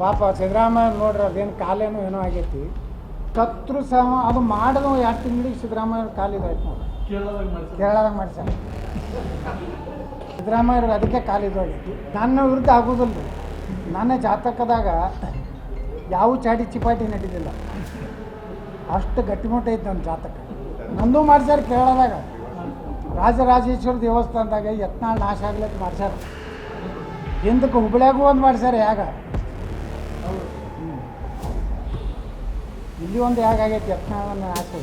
ಪಾಪ ಸಿದ್ದರಾಮಯ್ಯ ನೋಡ್ರಿ ಅದೇನು ಕಾಲೇನೋ ಏನೋ ಆಗೈತಿ. ಕತ್ರು ಸಹ ಅದು ಮಾಡಿದ ಎರಡು ತಿಂಗಳಿಗೆ ಸಿದ್ದರಾಮಯ್ಯ ಕಾಲಿದಾಯ್ತು ನೋಡಿ ಕೇರಳದಾಗ ಮಾಡ್ಸ್ಯಾರ. ಸಿದ್ದರಾಮಯ್ಯವ್ರಿಗೆ ಅದಕ್ಕೆ ಕಾಲಿದಾಗೈತಿ ನನ್ನ ವಿರುದ್ಧ ಆಗೋದಿಲ್ಲ ನನ್ನ ಜಾತಕದಾಗ ಯಾವ ಚಾಟಿ ಚಿಪಾಟಿ ನಡೀತಿಲ್ಲ ಅಷ್ಟು ಗಟ್ಟಿಮುಟ್ಟ ಐತೆ ನನ್ನ ಜಾತಕ. ನಂದು ಮಾಡ್ಸ್ಯಾರ ಕೇರಳದಾಗ. ರಾಜರಾಜೇಶ್ವರ ದೇವಸ್ಥಾನದಾಗ ಯತ್ನಾಳ್ ನಾಶ ಆಗ್ಲತ್ತ ಮಾಡ್ಸ್ಯಾರ. ಹಿಂದಕ್ಕೆ ಹುಬ್ಳ್ಯಾಗೂ ಒಂದು ಮಾಡ್ಸ್ಯಾರ ಯಾಗ. ಇಲ್ಲಿ ಒಂದು ಯಾಗ ಆಗೈತಿ ಯತ್ನ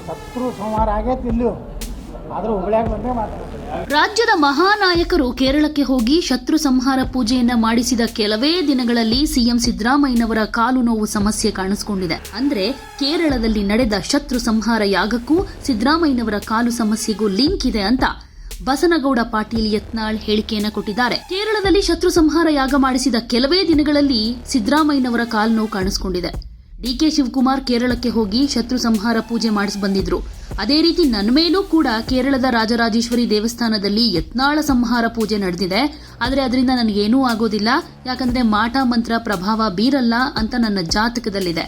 ಶತ್ರು ಸುಮಾರು ಆಗೈತಿ ಇಲ್ಲೂ ರಾಜ್ಯದ ಮಹಾನಾಯಕರು ಕೇರಳಕ್ಕೆ ಹೋಗಿ ಶತ್ರು ಸಂಹಾರ ಪೂಜೆಯನ್ನ ಮಾಡಿಸಿದ ಕೆಲವೇ ದಿನಗಳಲ್ಲಿ ಸಿಎಂ ಸಿದ್ದರಾಮಯ್ಯನವರ ಕಾಲು ನೋವು ಸಮಸ್ಯೆ ಕಾಣಿಸಿಕೊಂಡಿದೆ. ಅಂದ್ರೆ ಕೇರಳದಲ್ಲಿ ನಡೆದ ಶತ್ರು ಸಂಹಾರ ಯಾಗಕ್ಕೂ ಸಿದ್ದರಾಮಯ್ಯನವರ ಕಾಲು ಸಮಸ್ಯೆಗೂ ಲಿಂಕ್ ಇದೆ ಅಂತ ಬಸನಗೌಡ ಪಾಟೀಲ್ ಯತ್ನಾಳ್ ಹೇಳಿಕೆಯನ್ನು ಕೊಟ್ಟಿದ್ದಾರೆ. ಕೇರಳದಲ್ಲಿ ಶತ್ರು ಸಂಹಾರ ಯಾಗ ಮಾಡಿಸಿದ ಕೆಲವೇ ದಿನಗಳಲ್ಲಿ ಸಿದ್ದರಾಮಯ್ಯನವರ ಕಾಲು ನೋವು ಕಾಣಿಸಿಕೊಂಡಿದೆ. ಡಿಕೆ ಶಿವಕುಮಾರ್ ಕೇರಳಕ್ಕೆ ಹೋಗಿ ಶತ್ರು ಸಂಹಾರ ಪೂಜೆ ಮಾಡಿಸಿ ಬಂದಿದ್ರು. ಅದೇ ರೀತಿ ನನ್ನ ಮೇಲೂ ಕೂಡ ಕೇರಳದ ರಾಜರಾಜೇಶ್ವರಿ ದೇವಸ್ಥಾನದಲ್ಲಿ ಯತ್ನಾಳ ಸಂಹಾರ ಪೂಜೆ ನಡೆದಿದೆ. ಆದರೆ ಅದರಿಂದ ನನಗೇನೂ ಆಗೋದಿಲ್ಲ. ಯಾಕಂದ್ರೆ ಮಾಟ ಮಂತ್ರ ಪ್ರಭಾವ ಬೀರಲ್ಲ ಅಂತ ನನ್ನ ಜಾತಕದಲ್ಲಿದೆ.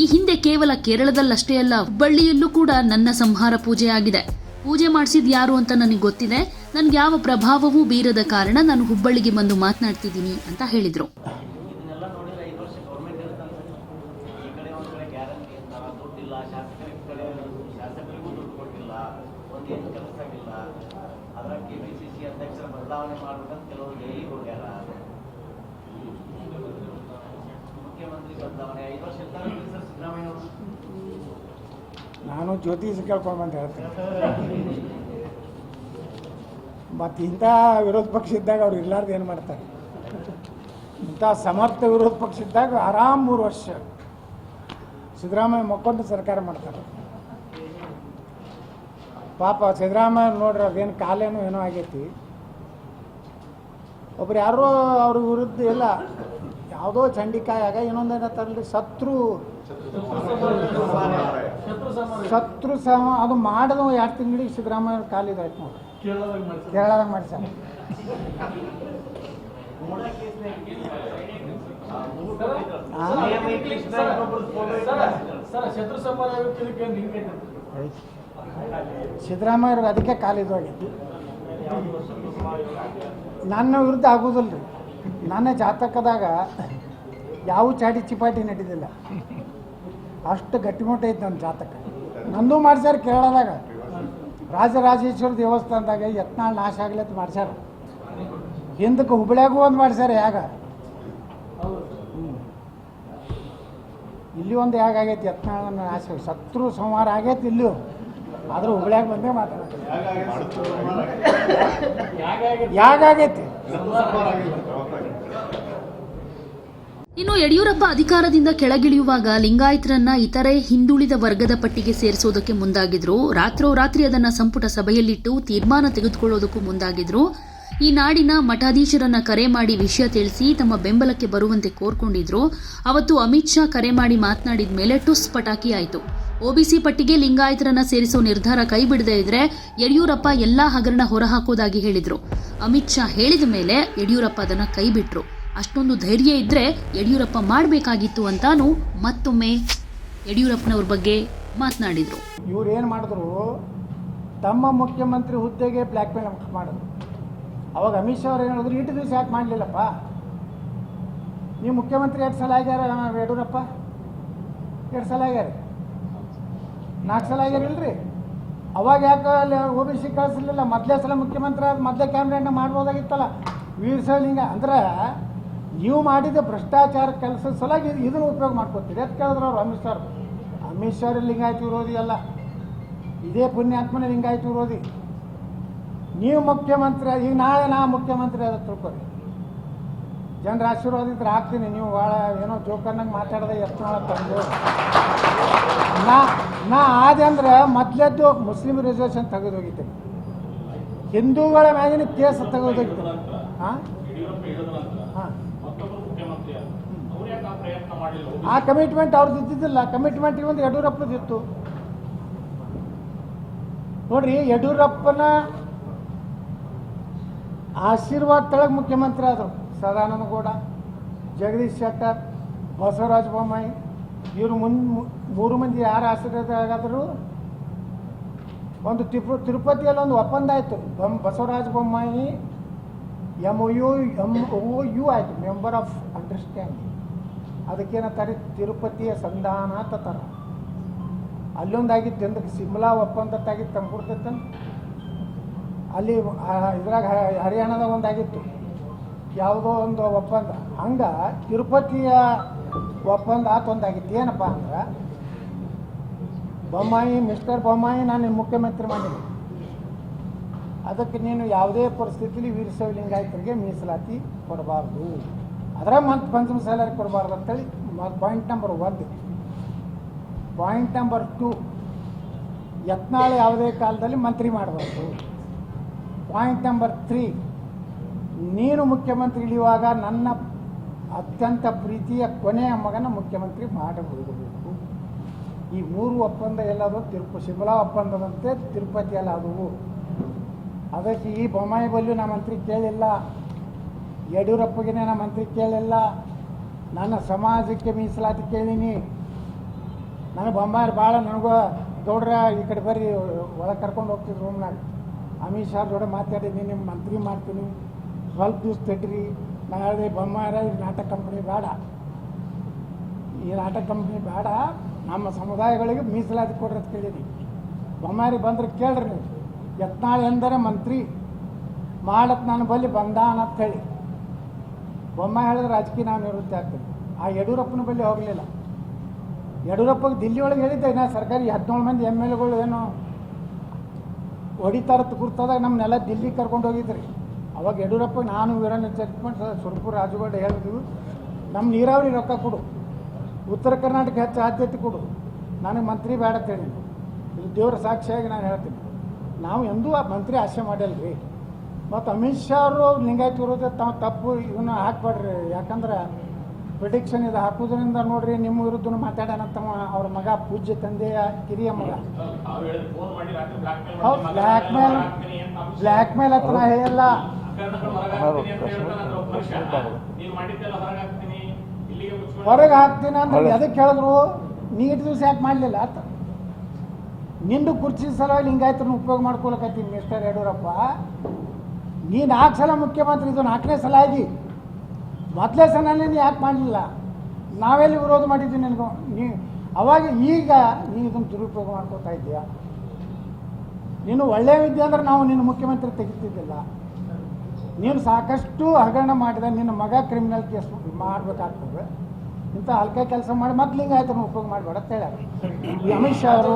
ಈ ಹಿಂದೆ ಕೇವಲ ಕೇರಳದಲ್ಲಷ್ಟೇ ಅಲ್ಲ, ಹುಬ್ಬಳ್ಳಿಯಲ್ಲೂ ಕೂಡ ನನ್ನ ಸಂಹಾರ ಪೂಜೆ ಆಗಿದೆ. ಪೂಜೆ ಮಾಡಿಸಿದ ಯಾರು ಅಂತ ನನಗೆ ಗೊತ್ತಿದೆ. ನನ್ಗೆ ಯಾವ ಪ್ರಭಾವವೂ ಬೀರದ ಕಾರಣ ನಾನು ಹುಬ್ಬಳ್ಳಿಗೆ ಬಂದು ಮಾತನಾಡ್ತಿದ್ದೀನಿ ಅಂತ ಹೇಳಿದ್ರು ಇದನ್ನೆಲ್ಲ ನೋಡಿದ್ರೆ ಐದು ವರ್ಷ ಗೌರ್ಮೆಂಟ್ ಇರುತ್ತಂತ ಈ ಕಡೆ ಒಂದು ಕಡೆ ಗ್ಯಾರಂಟಿ ಅಂತ ದುಡ್ಡಿಲ್ಲ, ಶಾಸಕರಿಗೆ ಶಾಸಕರಿಗೂ ದುಡ್ಡು ಕೊಟ್ಟಿಲ್ಲ ಒಂದೇನು ಕೆಲಸ ಆಗಿಲ್ಲ ಅದರ ಕೆ ಪಿ ಸಿ ಸಿ ಅಧ್ಯಕ್ಷರ ಬದಲಾವಣೆ ಮಾಡ್ಬೇಕಂತ ಕೆಲವರು ಡೈಲಿ ಹೋಗ್ಯಾರ. ಮುಖ್ಯಮಂತ್ರಿ ಬದಲಾವಣೆ, ಐದು ವರ್ಷ ಇರ್ತಾರೆ ಸರ್ ಸಿದ್ದರಾಮಯ್ಯ ಅವರು ನಾನು ಜ್ಯೋತಿಷ್ ಕೇಳ್ಕೊಂಡು ಬಂದು ಹೇಳ್ತೇನೆ. ಮತ್ತು ಇಂಥ ವಿರೋಧ ಪಕ್ಷ ಇದ್ದಾಗ ಅವ್ರು ಇರ್ಲಾರ್ದು ಏನು ಮಾಡ್ತಾರೆ? ಇಂಥ ಸಮರ್ಥ ವಿರೋಧ ಪಕ್ಷ ಇದ್ದಾಗ ಆರಾಮ್ ಮೂರು ವರ್ಷ ಸಿದ್ದರಾಮಯ್ಯ ಮಕ್ಕೊಂಡು ಸರ್ಕಾರ ಮಾಡ್ತಾರೆ. ಪಾಪ ಸಿದ್ದರಾಮಯ್ಯ ನೋಡ್ರಿ ಅದೇನು ಕಾಲೇನೋ ಏನೋ ಆಗೈತಿ. ಒಬ್ರು ಯಾರೋ ಅವ್ರ ವಿರುದ್ಧ ಇಲ್ಲ, ಯಾವುದೋ ಚಂಡಿಕಾಯಾಗ ಇನ್ನೊಂದು ತರಲಿ, ಶತ್ರು. ಶತ್ರು ಸಮ, ಅದು ಮಾಡಿದ ಎರಡು ತಿಂಗಳಿಗೆ ಸಿದ್ದರಾಮಯ್ಯ ಕಾಲಿದಾಯ್ತು ನೋಡಿ ಕೇರಳದಾಗ ಮಾಡ್ಸ್ಯಾರ. ಆ? ಸಿದ್ದರಾಮಯ್ಯವ್ರಿಗೆ ಅದಕ್ಕೆ ಕಾಲಿದಾಗೈತಿ ನನ್ನ ವಿರುದ್ಧ ಆಗೋದಿಲ್ಲ ರೀ ನನ್ನ ಜಾತಕದಾಗ ಯಾವ ಚಾಟಿ ಚಿಪಾಟಿ ನಡೆದಿಲ್ಲ ಅಷ್ಟು ಗಟ್ಟಿಮುಟ್ಟ ಐತೆ ನನ್ನ ಜಾತಕ. ನಂದು ಮಾಡ್ಸ್ಯಾರ ಕೇರಳದಾಗ. ರಾಜರಾಜೇಶ್ವರ ದೇವಸ್ಥಾನದಾಗ ಯತ್ನಾಳ್ ನಾಶ ಆಗ್ಲತ್ ಮಾಡ್ಸ್ಯಾರ. ಹಿಂದಕ್ಕೆ ಹುಬ್ಳ್ಯಾಗೂ ಒಂದು ಮಾಡ್ಸ್ಯಾರ ಯಾಗ. ಇಲ್ಲಿ ಒಂದು ಯಾಗ ಆಗೈತಿ ಆಸೆ ಶತ್ರು ಸಂಹಾರ ಆಗೈತಿ ಇಲ್ಲಿ. ಆದರೂ ಹುಬ್ಳ್ಯಾಗ ಬಂದೇ ಆಗೈತಿ. ಇನ್ನು ಯಡಿಯೂರಪ್ಪ ಅಧಿಕಾರದಿಂದ ಕೆಳಗಿಳಿಯುವಾಗ ಲಿಂಗಾಯತರನ್ನ ಇತರೆ ಹಿಂದುಳಿದ ವರ್ಗದ ಪಟ್ಟಿಗೆ ಸೇರಿಸೋದಕ್ಕೆ ಮುಂದಾಗಿದ್ರು. ರಾತ್ರೋರಾತ್ರಿ ಅದನ್ನ ಸಂಪುಟ ಸಭೆಯಲ್ಲಿಟ್ಟು ತೀರ್ಮಾನ ತೆಗೆದುಕೊಳ್ಳೋದಕ್ಕೂ ಮುಂದಾಗಿದ್ರು. ಈ ನಾಡಿನ ಮಠಾಧೀಶರನ್ನ ಕರೆ ಮಾಡಿ ವಿಷಯ ತಿಳಿಸಿ ತಮ್ಮ ಬೆಂಬಲಕ್ಕೆ ಬರುವಂತೆ ಕೋರ್ಕೊಂಡಿದ್ರು. ಅವತ್ತು ಅಮಿತ್ ಶಾ ಕರೆ ಮಾಡಿ ಮಾತನಾಡಿದ ಮೇಲೆ ಟುಸ್ ಪಟಾಕಿ ಆಯಿತು ಒಬಿಸಿ ಪಟ್ಟಿಗೆ ಲಿಂಗಾಯತರನ್ನ ಸೇರಿಸೋ ನಿರ್ಧಾರ ಕೈ ಬಿಡದೇ ಇದ್ರೆ ಯಡಿಯೂರಪ್ಪ ಎಲ್ಲಾ ಹಗರಣ ಹೊರಹಾಕೋದಾಗಿ ಹೇಳಿದ್ರು. ಅಮಿತ್ ಶಾ ಹೇಳಿದ ಮೇಲೆ ಯಡಿಯೂರಪ್ಪ ಅದನ್ನ ಕೈ ಬಿಟ್ರು ಅಷ್ಟೊಂದು ಧೈರ್ಯ ಇದ್ರೆ ಯಡಿಯೂರಪ್ಪ ಮಾಡಬೇಕಾಗಿತ್ತು ಅಂತಾನು ಮತ್ತೊಮ್ಮೆ ಯಡಿಯೂರಪ್ಪನವ್ರ ಬಗ್ಗೆ ಮಾತನಾಡಿದ್ರು. ಇವ್ರು ಏನು ಮಾಡಿದ್ರು? ತಮ್ಮ ಮುಖ್ಯಮಂತ್ರಿ ಹುದ್ದೆಗೆ ಬ್ಲಾಕ್ ಮೇಲ್ ಮಾಡಿದ್ರು. ಅವಾಗ ಅಮಿತ್ ಶಾ ಅವ್ರು ಏನು ಹೇಳಿದ್ರು ಇಟ್ಟು ದಿವಸ ಯಾಕೆ ಮಾಡಲಿಲ್ಲಪ್ಪ? ನೀವು ಮುಖ್ಯಮಂತ್ರಿ ಎರಡು ಸಲ ಆಗ್ಯಾರ ಯಡಿಯೂರಪ್ಪ? ಎರಡು ಸಲ ಆಗ್ಯಾರ? ನಾಲ್ಕು ಸಲ ಆಗ್ಯಾರ ಇಲ್ರಿ ಅವಾಗ ಯಾಕೆ ಅಲ್ಲಿ ಒ ಬಿ ಸಿ ಕಳಿಸ್ಲಿಲ್ಲ? ಮೊದಲೇ ಸಲ ಮುಖ್ಯಮಂತ್ರಿ ಆದ ಮೊದಲೇ ಕ್ಯಾಮ್ರೇನ ಮಾಡ್ಬೋದಾಗಿತ್ತಲ್ಲ? ವೀರಸಲಿಂಗ ಅಂದ್ರೆ ನೀವು ಮಾಡಿದ ಭ್ರಷ್ಟಾಚಾರ ಕೆಲಸ ಸಲಾಗಿ ಇದು- ಇದನ್ನು ಉಪಯೋಗ ಮಾಡ್ಕೊತೀರಿ. ಅದು ಕೇಳಿದ್ರು ಅವ್ರು ಅಮಿತ್ ಶಾ. ಅಮಿತ್ ಶಾ ಲಿಂಗಾಯತ ವಿರೋಧಿ ಅಲ್ಲ. ಇದೇ ಪುಣ್ಯಾತ್ಮನ ಲಿಂಗಾಯತ ವಿರೋಧಿ. ನೀವು ಮುಖ್ಯಮಂತ್ರಿ ಈಗ ನಾಳೆ ನಾ ಮುಖ್ಯಮಂತ್ರಿ ಅದ ತಿಳ್ಕೊರಿ. ಜನರ ಆಶೀರ್ವಾದ ಇದ್ರೆ ಹಾಕ್ತೀನಿ, ನೀವು ಭಾಳ ಏನೋ ಜೋಕರ್ನಾಗ ಮಾತಾಡದೆ ನಾಳೆ ತಂದು ನಾ ನಾ ಆದೆ ಅಂದ್ರೆ ಮೊದ್ಲೆದ್ದು ಮುಸ್ಲಿಂ ರಿಸರ್ವೇಷನ್ ತೆಗೆದು ಹೋಗಿದ್ದೀನಿ ಹಿಂದೂಗಳ ಮ್ಯಾಗಿನ ಕೇಸ್ ತೆಗೆದೋಗಿತ್ತು. ಹಾಂ ಹಾಂ ಆ ಕಮಿಟ್ಮೆಂಟ್ ಅವ್ರದ್ದು ಇದ್ದಿದ್ದಿಲ್ಲ. ಕಮಿಟ್ಮೆಂಟ್ ಒಂದು ಯಡಿಯೂರಪ್ಪದಿತ್ತು ನೋಡ್ರಿ, ಯಡಿಯೂರಪ್ಪನ ಆಶೀರ್ವಾದ ತಳಗೆ ಮುಖ್ಯಮಂತ್ರಿ ಆದರು. ಸದಾನಂದ ಗೌಡ, ಜಗದೀಶ್ ಶೆಟ್ಟರ್, ಬಸವರಾಜ ಬೊಮ್ಮಾಯಿ, ಇವರು ಮುನ್ ಮೂರು ಮಂದಿ ಯಾರು ಆಶ್ರಯದಾಗಾದರೂ ಒಂದು ತಿರು ತಿರುಪತಿಯಲ್ಲಿ ಒಂದು ಒಪ್ಪಂದ ಆಯಿತು. ಬೊಮ್ Basavaraj Bommai M U M O U ಆಯಿತು. ಮೆಂಬರ್ ಆಫ್ ಅಂಡರ್ಸ್ಟ್ಯಾಂಡಿಂಗ್ ಅದಕ್ಕೇನಂತಾರೆ? ತಿರುಪತಿಯ ಸಂಧಾನ ತರ. ಅಲ್ಲೊಂದಾಗಿತ್ತು ಎಂದಕ್ಕೆ? ಸಿಮ್ಲಾ ಒಪ್ಪಂದತ್ತಾಗಿತ್ತು ತಂದ್ಕೊಡ್ತೈತೆ ಅಲ್ಲಿ ಇದ್ರಾಗ ಹರಿಯಾಣದ ಒಂದಾಗಿತ್ತು. ಯಾವುದೋ ಒಂದು ಒಪ್ಪಂದ. ಹಂಗೆ ತಿರುಪತಿಯ ಒಪ್ಪಂದ ಆತ ಒಂದಾಗಿತ್ತು. ಏನಪ್ಪ ಅಂದ್ರೆ, ಬೊಮ್ಮಾಯಿ, ಮಿಸ್ಟರ್ ಬೊಮ್ಮಾಯಿ ನಾನು ಮುಖ್ಯಮಂತ್ರಿ ಮಾಡಿದೆ. ಅದಕ್ಕೆ ನೀನು ಯಾವುದೇ ಪರಿಸ್ಥಿತಿಲಿ ವೀರಶೈವಲಿಂಗಾಯತರಿಗೆ ಮೀಸಲಾತಿ ಕೊಡಬಾರ್ದು. ಅದರ ಮಂತ್ ಪಂಚಮ ಸ್ಯಾಲರಿ ಕೊಡಬಾರ್ದು ಅಂತೇಳಿ ಪಾಯಿಂಟ್ ನಂಬರ್ ಒಂದು ಪಾಯಿಂಟ್ ನಂಬರ್ ಟು ಯತ್ನಾಳ ಯಾವುದೇ ಕಾಲದಲ್ಲಿ ಮಂತ್ರಿ ಮಾಡಬಾರ್ದು ಪಾಯಿಂಟ್ ನಂಬರ್ ತ್ರೀ ನೀನು ಮುಖ್ಯಮಂತ್ರಿ ಇಳಿಯುವಾಗ ನನ್ನ ಅತ್ಯಂತ ಪ್ರೀತಿಯ ಕೊನೆಯ ಮಗನ ಮುಖ್ಯಮಂತ್ರಿ ಮಾಡಬಹುದು. ಈ ಮೂರು ಒಪ್ಪಂದ ಎಲ್ಲದು ತಿರುಪ, ಶಿಮಲಾ ಒಪ್ಪಂದದಂತೆ ತಿರುಪತಿಯಲ್ಲಿ ಆದವು ಅದಕ್ಕೆ ಈ ಬೊಮ್ಮಾಯಿ ಬಲ್ಲು ನಮ್ಮ ಮಂತ್ರಿ ಕೇಳಿಲ್ಲ. ಯಡಿಯೂರಪ್ಪಗೆ ನಮ್ಮ ಮಂತ್ರಿ ಕೇಳಿಲ್ಲ. ನನ್ನ ಸಮಾಜಕ್ಕೆ ಮೀಸಲಾತಿ ಕೇಳೀನಿ. ನನಗೆ ಬೊಮ್ಮಾಯಿ ಭಾಳ ನನಗೂ ದೊಡ್ರ ಈ ಕಡೆ ಬರ್ರಿ ಒಳಗೆ ಕರ್ಕೊಂಡು ಹೋಗ್ತಿದ್ರು ರೂಮ್ನಾಗ ಅಮಿತ್ ಶಾ ಜೋಡೆ ಮಾತಾಡಿದ್ದೀನಿ ನಿಮ್ಮ ಮಂತ್ರಿ ಮಾಡ್ತೀನಿ. ಸ್ವಲ್ಪ ದಿವ್ಸ ತಡ್ರಿ ನಾ ಹೇಳಿದೆ, ಬೊಮ್ಮಾರ ನಾಟಕ ಕಂಪ್ನಿ ಬೇಡ. ಈ ನಾಟಕ ಕಂಪ್ನಿ ಬೇಡ. ನಮ್ಮ ಸಮುದಾಯಗಳಿಗೆ ಮೀಸಲಾತಿ ಕೊಡ್ರಿ ಅಂತ ಕೇಳಿದ್ದೀನಿ ಬೊಮ್ಮಾರಿ ಬಂದ್ರೆ ಕೇಳ್ರಿ ನೀವು. ಯತ್ನಾಳ್ ಎಂದರೆ ಮಂತ್ರಿ. ಮಾಡತ್ ನಾನು ಬಲ್ಲಿ ಬಂದಾನ ಅಂತ ಹೇಳಿ ಬೊಮ್ಮ ಹೇಳಿದ್ರೆ ರಾಜಕೀಯ ನಾನು ನಿವೃತ್ತಿ ಆಗ್ತೀನಿ. ಆ ಯಡಿಯೂರಪ್ಪನ ಬಳಿ ಹೋಗಲಿಲ್ಲ. ಯಡಿಯೂರಪ್ಪಗೆ ದಿಲ್ಲಿ ಒಳಗೆ ಹೇಳಿದ್ದೆ ನಾ ಸರ್ಕಾರಿ ಹದಿನೇಳು ಮಂದಿ ಎಂ ಎಲ್ ಎಗಳು ಏನು ಹೊಡಿತಾರ ಗುರ್ತದಾಗ ನಮ್ಮನ್ನೆಲ್ಲ ದಿಲ್ಲಿ ಕರ್ಕೊಂಡು ಹೋಗಿದ್ರಿ. ಅವಾಗ ಯಡಿಯೂರಪ್ಪ, ನಾನು ವೀರಣ್ಣ ಚಟ್ಮಂಟ್ ಸುರ್ಪುರ ರಾಜುಗೌಡ ಹೇಳಿದ್ವಿ ನಮ್ಮ ನೀರಾವರಿ ರೊಕ್ಕ ಕೊಡು. ಉತ್ತರ ಕರ್ನಾಟಕ ಹೆಚ್ಚು ಆದ್ಯತೆ ಕೊಡು. ನನಗೆ ಮಂತ್ರಿ ಬೇಡ ಅಂತ ಹೇಳಿ ಇದು ದೇವರ ಸಾಕ್ಷಿಯಾಗಿ ನಾನು ಹೇಳ್ತೀನಿ. ನಾವು ಎಂದೂ ಆ ಮಂತ್ರಿ ಆಸೆ ಮಾಡಲ್ರಿ. ಮತ್ತು ಅಮಿತ್ ಶಾ ಅವರು ಲಿಂಗಾಯತ್ ವಿರೋಧ ತಪ್ಪು ಇವನ್ನ ಹಾಕ್ಬೇಡ್ರಿ. ಯಾಕಂದ್ರೆ ಪ್ರಿಡಿಕ್ಷನ್ ಇದು ಹಾಕುದರಿಂದ ನೋಡ್ರಿ ನಿಮ್ಮ ವಿರುದ್ಧ ತಮ್ಮ ಅವ್ರ ಮಗ ಪೂಜ್ಯ ತಂದೆಯ ಕಿರಿಯ ಮಗ. ಬ್ಲಾಕ್ ಹೌದು ಬ್ಲ್ಯಾಕ್ ಮೇಲ್ ಬ್ಲ್ಯಾಕ್ ಮೇಲ್ ಹತ್ರ ಹೇಳಲ್ಲ ಹೊರಗೆ ಹಾಕ್ತೀನಿ ಅಂದ್ರೆ ಅದಕ್ಕೆ ಹೇಳಿದ್ರು ನೀಟ್ ದಿವಸ ಯಾಕೆ ಮಾಡಲಿಲ್ಲ ಆತ ನಿಂದು ಕುರ್ಚಿ ಸಲ ಹಿಂಗಾಯ್ತು ಉಪಯೋಗ ಮಾಡ್ಕೊಳಕತ್ತೀನಿ ಮಿಸ್ಟರ್ ಯಡಿಯೂರಪ್ಪ. ನೀನು ನಾಲ್ಕು ಸಲ ಮುಖ್ಯಮಂತ್ರಿ ಇದು ನಾಲ್ಕನೇ ಸಲ ಆಗಿ. ಮೊದಲೇ ಸಹ ನೀನು ಯಾಕೆ ಮಾಡಲಿಲ್ಲ? ನಾವೆಲ್ಲಿ ವಿರೋಧ ಮಾಡಿದ್ವಿ ನಿನಗೂ? ನೀ ಅವಾಗ ಈಗ ನೀ ಇದನ್ನು ದುರುಪಯೋಗ ಮಾಡ್ಕೋತಾ ಇದ್ದೀಯಾ? ನೀನು ಒಳ್ಳೆಯ ವಿದ್ಯೆ ಅಂದ್ರೆ ನಾವು ನಿನ್ನ ಮುಖ್ಯಮಂತ್ರಿ ತೆಗಿತಿದ್ದಿಲ್ಲ. ನೀನು ಸಾಕಷ್ಟು ಹಗರಣ ಮಾಡಿದ ನಿನ್ನ ಮಗ ಕ್ರಿಮಿನಲ್ ಕೇಸ್ ಮಾಡಬೇಕಾಗ್ತದೆ. ಇಂಥ ಹಲ್ಕೆ ಕೆಲಸ ಮಾಡಿ ಮತ್ತೆ ಲಿಂಗಾಯತನ ಉಪಯೋಗ ಮಾಡಬೇಡ ಅಂತ ಈ ಅಮಿತ್ ಶಾ ಅವರು